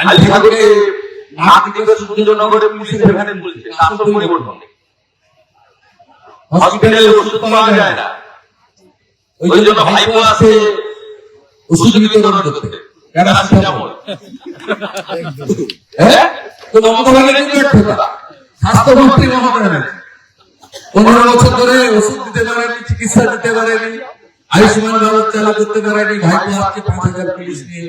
আলিহাকে নাক থেকে সুন্দরনগরে পুলিশের এখানে বলছে। আসল পরিবর্তন হসপিটালে ওষুধ পাওয়া যায় না। ওই জন্য ভাইপো আছে ওষুধ বিতরণ করতে প্যারাসিটামল হ্যাঁ? তো মমতা ব্যানার্জি ব্যর্থতা স্বাস্থ্যমন্ত্রী মমতা ব্যানার্জি। পনেরো বছর ধরে ওষুধ দিতে পারেনি চিকিৎসা দিতে পারেনি আয়ুষ্মান ভারত চালু করতে পারেনি ভাইপো আজকে পাঁচ হাজার পুলিশ নিয়ে।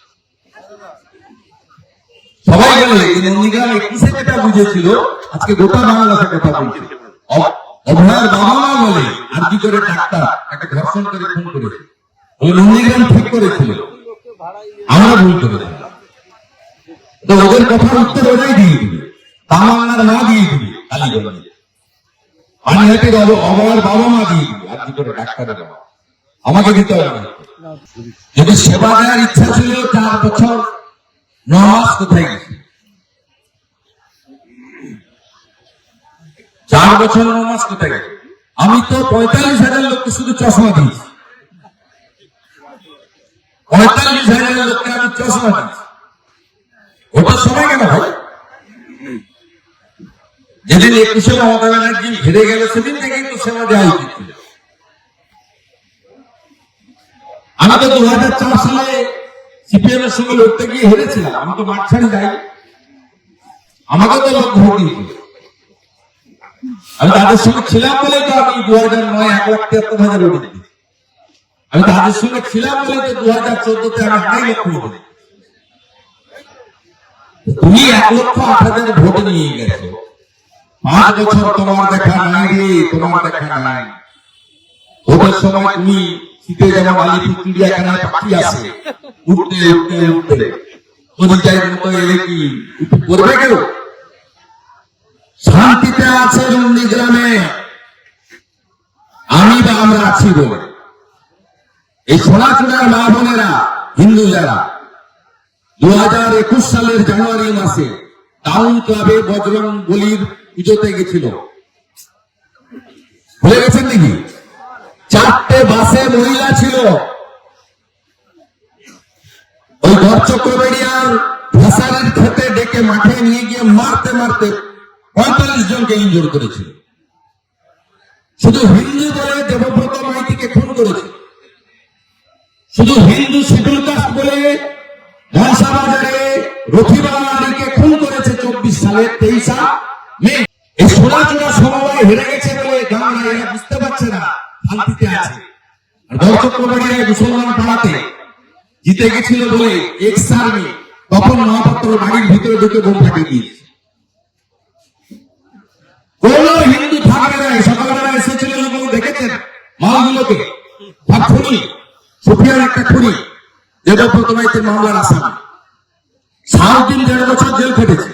সবাই বলে বুঝেছিল? আজকে গোটা বাংলাদেশে কথা বলছে। অভয়ার বাবা মা বলে, আর কি করে ডাক্তার একটা করে নন্দীগ্রাম ঠিক করেছিল। আমরা ভুল করেছিলাম তো ওদের কথার উত্তর ওরাই দিয়ে দিবে। দিয়ে দিবে বাবা মা দিয়ে দিবে, আর কি করে ডাক্তারের বাবা? আমাকে দিতে হবে যদি সেবা দেওয়ার ইচ্ছা ছিল, চার বছর ন কোথায় গেছে। চার বছর ন মাস কোথায় গেছে আমি তো পঁয়তাল্লিশ হাজার লোককে শুধু চশমা পঁয়তাল্লিশ হাজার লোককে আমি চশমা ওটা সময় কেন ভাই যেদিন একুশে মমতা ব্যানার্জি হেরে গেল, সেদিন থেকে কিন্তু সেবা দেওয়া উচিত ছিল আমি তো দু হাজার চার সালে সিপিএম সঙ্গে লড়তে গিয়ে হেরেছিলাম, আমি তো মাঠ ছাড়ি যাই। আমাকে তো লোক ভোট আমি তাদের সঙ্গে ছিলাম বলে তো আমি দু হাজার নয়, এক লাখ তিয়াত্তর হাজার দিয়েছি আমি তাদের সঙ্গে ছিলাম বলে তো দু হাজার চোদ্দতে আমি আড়াই লক্ষ ভোট দিয়েছি তুমি এক লক্ষ আট হাজার ভোট নিয়ে গেছো। পাঁচ বছর তোমার দেখা নাই রে, তোমার দেখা নাই। ভোটের সময় তুমি শীতে যেমন আলিপুর চিড়িয়াখানায় পাখি আসে উঠতে উঠতে উঠতে। শান্তিতে আছে নন্দী গ্রামে। আমি বা আমরা আছি বলে। এই সোনাচুড়ার মা বোনেরা, হিন্দু যারা দু হাজার একুশ সালের জানুয়ারি মাসে টাউন ক্লাবে বজরং বলির পুজোতে গেছিল। ভুলে গেছেন নাকি? চারটে বাসে মহিলা ছিল ওই ঘর চক্রবেড়িয়ার খুন করেছে। সালে তেইশা মে। এই সোনাচূড়া সমবায় হেরে বুঝতে পারছে না মুসলমান পাড়াতে জিতে গেছিল বলে এক্স আর্মি তখন মহাপাত্র বাড়ির ভিতরে ঢুকে বোম ফাটিয়ে দিয়েছে। কোন হিন্দু থাকবে না সকালবেলা এসেছিল দেখেছেন? মালগুলোকে সুফিয়ার একটা খুনি মামলার আসামি। সাত দিন দেড় বছর জেল খেটেছে।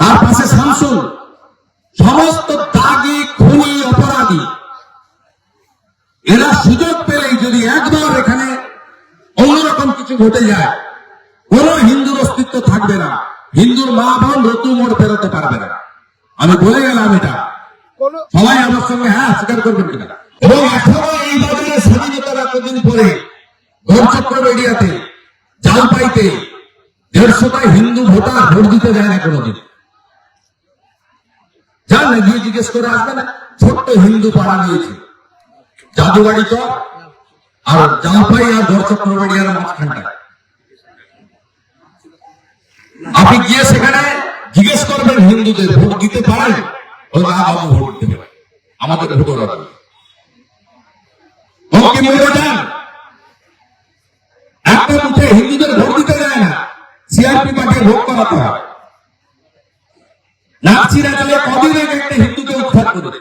তার পাশে শামসুল। সমস্ত দাগি, খুনি, অপরাধী। এরা সুযোগ পেলেই যদি একবার এখানে কিছু ঘটে যায়। কোন হিন্দুর অস্তিত্ব থাকবে না। হিন্দুর মা বোন রতু মোড় ফেরোতে পারবে না। আমি বলে গেলাম এটা। সবাই আমার সঙ্গে হ্যাঁ স্বীকার করবেন কিনা? এবং এখনও এই বাজারে স্বাধীনতার এতদিন পরে ঘরচক্র এরিয়াতে জালপাইতে দেড়শোটা হিন্দু ভোটার ভোট দিতে যায় না কোনোদিন। যান না গিয়ে জিজ্ঞেস করে আসবে না ছোট্ট হিন্দু পাড়া নিয়েছে জাদুবাড়ি চক আর জালপাই আর ঘরচক্র এরিয়ার মাঝখানটায়। আপনি গিয়ে সেখানে জিজ্ঞেস করবেন, হিন্দুদের ভোট দিতে পারেন? হ্যাঁ ভোট আমাদের মরে যান একটা মুখে হিন্দুদের ভোট দিতে যায় না, সিআরপি পার্টি ভোট করাতে হয়। নাচিরা গেলে কদিন একটা হিন্দুকে উৎখাত করেছে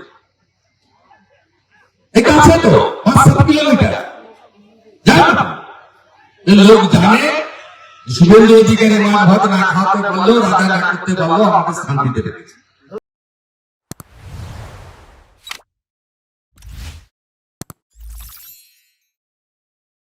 এটা আছে তো পাঁচ সাত কিলোমিটার জানেন না? লোক জানে শুভেন্দু অধিকারী মা ভাত না খাওয়াতে বলল রাজা না করতে বলল আমাকে শান্তি দেবে